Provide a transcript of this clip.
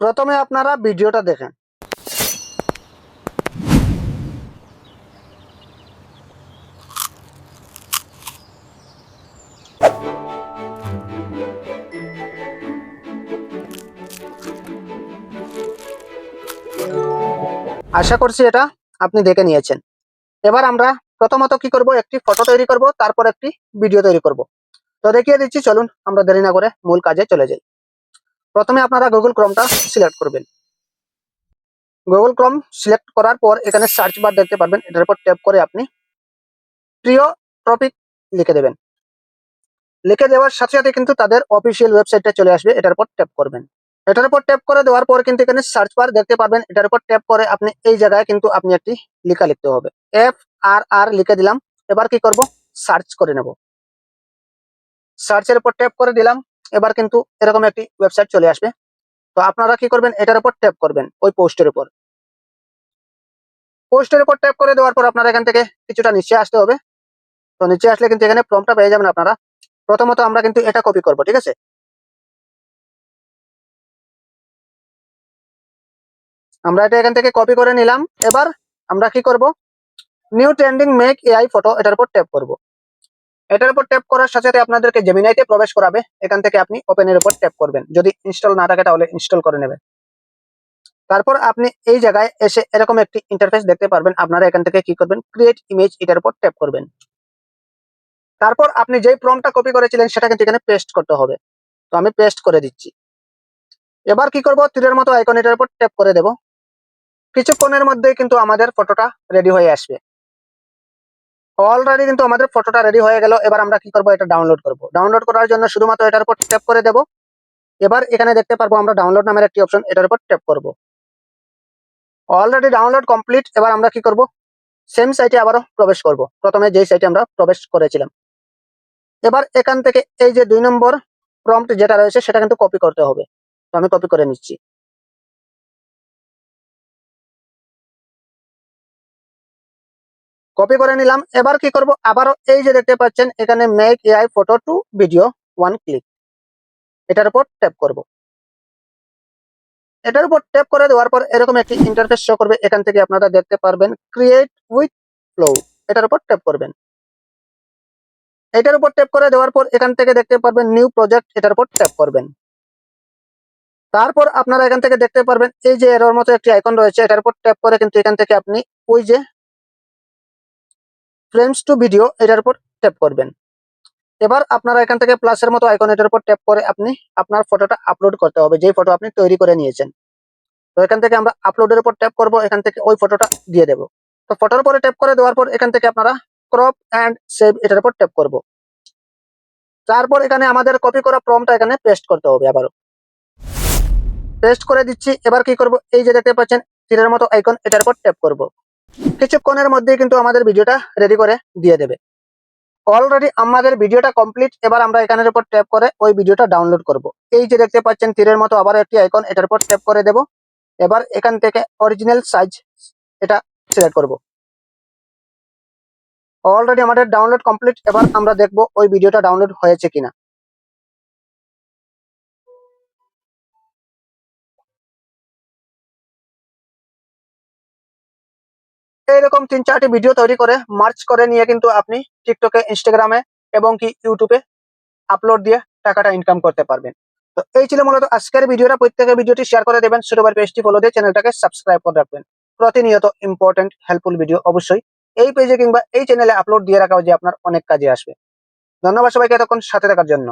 প্রথমে আপনারা ভিডিওটা দেখেন। আশা করছি এটা আপনি দেখে নিয়েছেন। এবার আমরা প্রথমত কি করব, একটি ফটো তৈরি করব, তারপর একটি ভিডিও তৈরি করব। তো দেখিয়ে দিচ্ছি, চলুন আমরা দেরি না করে মূল কাজে চলে যাই। প্রথমে আপনারা গুগল ক্রমটা সিলেক্ট করবেন। গুগল ক্রম সিলেক্ট করার পর এখানে সার্চ বার দেখতে পারবেন। এটার উপর ট্যাপ করে আপনি প্রিয় টপিক লিখে দেবেন। লিখে দেওয়ার সাথে সাথে কিন্তু তাদের অফিসিয়াল ওয়েবসাইটটা চলে আসবে। এটার উপর ট্যাপ করবেন। এটার উপর ট্যাপ করে দেওয়ার পর কিন্তু এখানে সার্চ বার দেখতে পারবেন। এটার উপর ট্যাপ করে আপনি এই জায়গায় কিন্তু আপনি একটি লেখা লিখতে হবে। এফ আর আর লিখে দিলাম। এবার কি করব? সার্চ করে নেব। সার্চের উপর ট্যাপ করে দিলাম। এবার কিন্তু এরকম একটি ওয়েবসাইট চলে আসবে। তো আপনারা কি করবেন? এটার উপর ট্যাপ করবেন, ওই পোস্টের উপর। পোস্টের উপর ট্যাপ করে দেওয়ার পর আপনারা এখান থেকে কিছুটা নিচে আসতে হবে। তো নিচে আসলে কিন্তু এখানে ফর্মটা পেয়ে যাবেন আপনারা। প্রথমত আমরা কিন্তু এটা কপি করব, ঠিক আছে? আমরা এটা এখান থেকে কপি করে নিলাম। এবার আমরা কি করব? New trending make AI photo এটার উপর ট্যাপ করব। এটার উপর ট্যাপ করার সাথে সাথে আপনাদেরকে জেমিনাইতে প্রবেশ করাবে। এখান থেকে আপনি ওপেনের উপর ট্যাপ করবেন। যদি ইনস্টল না থাকে তাহলে ইনস্টল করে নেবেন তারপর আপনি এই জায়গায় এসে এরকম একটি ইন্টারফেস দেখতে পারবেন। আপনারা এখান থেকে কি করবেন? ক্রিয়েট ইমেজ এটার উপর ট্যাপ করবেন। তারপর আপনি যেই প্রমটা কপি করেছিলেন, সেটা কিন্তু এখানে পেস্ট করতে হবে। তো আমি পেস্ট করে দিচ্ছি। এবার কি করব? তীরের মতো আইকন এটার উপর ট্যাপ করে দেব। কিছুক্ষণের মধ্যে কিন্তু আমাদের ফটোটা রেডি হয়ে আসবে। অলরেডি কিন্তু আমাদের ফটোটা রেডি হয়ে গেল। এবার আমরা কি করব? এটা ডাউনলোড করব। ডাউনলোড করার জন্য শুধুমাত্র এটার উপর ট্যাপ করে দেব। এবার এখানে দেখতে পারব আমরা ডাউনলোড নামের একটি অপশন এটার উপর ট্যাপ করব। অলরেডি ডাউনলোড কমপ্লিট এবার আমরা কি করব? সেম সাইটে আবারও প্রবেশ করব। প্রথমে যেই সাইটে আমরা প্রবেশ করেছিলাম। এবার এখান থেকে এই যে দুই নম্বর প্রম্পট যেটা রয়েছে, সেটা কিন্তু কপি করতে হবে। তো আমি কপি করে নিচ্ছি। কপি করে নিলাম। এবার কি করব? আবারও এই যে দেখতে পাচ্ছেন, এখানে make AI photo to video one click এটার উপর ট্যাপ করব। এটার উপর ট্যাপ করে দেওয়ার পর এরকম একটি ইন্টারফেস শো করবে। এখান থেকে আপনারা দেখতে পারবেন ক্রিয়েট উইথ ফ্লো এটার উপর ট্যাপ করবেন। এটার উপর ট্যাপ করে দেওয়ার পর এখান থেকে দেখতে পারবেন নিউ প্রজেক্ট এটার উপর ট্যাপ করবেন। তারপর আপনারা এখান থেকে দেখতে পারবেন, এই যে এরোর মতো একটি আইকন রয়েছে, এটার উপর ট্যাপ করে কিন্তু এখান থেকে আপনি ওই যে ফ্রেমস টু ভিডিও এটার উপর ট্যাপ করবেন। এবার আপনারা এখান থেকে প্লাসের মতো আইকন এটার উপর ট্যাপ করে আপনি আপনার ফটোটা আপলোড করতে হবে, যেই ফটো আপনি তৈরি করে নিয়েছেন। তো এখান থেকে আমরা আপলোডের উপর ট্যাপ করব, এখান থেকে ওই ফটোটা দিয়ে দেব। তো ফটোর উপরে ট্যাপ করে দেওয়ার পর এখান থেকে আপনারা ক্রপ অ্যান্ড সেভ এটার উপর ট্যাপ করব। তারপর এখানে আমাদের কপি করা প্রমটা এখানে পেস্ট করতে হবে আবারও। পেস্ট করে দিচ্ছি, এবার কি করব? এই যে দেখতে পাচ্ছেন, তীরের মতো আইকন এটার উপর ট্যাপ করব। কিছুক্ষণের মধ্যেই কিন্তু আমাদের ভিডিওটা রেডি করে দিয়ে দেবে। অলরেডি আমাদের ভিডিওটা কমপ্লিট এবার আমরা এখানের উপর ট্যাপ করে ওই ভিডিওটা ডাউনলোড করব। এই যে দেখতে পাচ্ছেন, তীরের মতো আবার একটি আইকন এটার উপর ট্যাপ করে দেব। এবার এখান থেকে অরিজিনাল সাইজ এটা সিলেক্ট করব। অলরেডি আমাদের ডাউনলোড কমপ্লিট এবার আমরা দেখব ওই ভিডিওটা ডাউনলোড হয়েছে কিনা। এইরকম তিন চারটি ভিডিও তৈরি করে মার্চ করে নিয়ে কিন্তু আপনি টিকটকে ইনস্টাগ্রামে এবং কি ইউটিউবে আপলোড দিয়ে টাকাটা ইনকাম করতে পারবেন। তো এই ছিল মূলত আজকের ভিডিওটা প্রত্যেকের ভিডিওটি শেয়ার করে দেবেন। ছোটবার পেজটি ফলো দিয়ে চ্যানেলটাকে সাবস্ক্রাইব করে রাখবেন। প্রতিনিয়ত ইম্পর্টেন্ট হেল্পফুল ভিডিও অবশ্যই এই পেজে কিংবা এই চ্যানেলে আপলোড দিয়ে রাখা যে আপনার অনেক কাজে আসবে। ধন্যবাদ সবাইকে এতক্ষণ সাথে থাকার জন্য।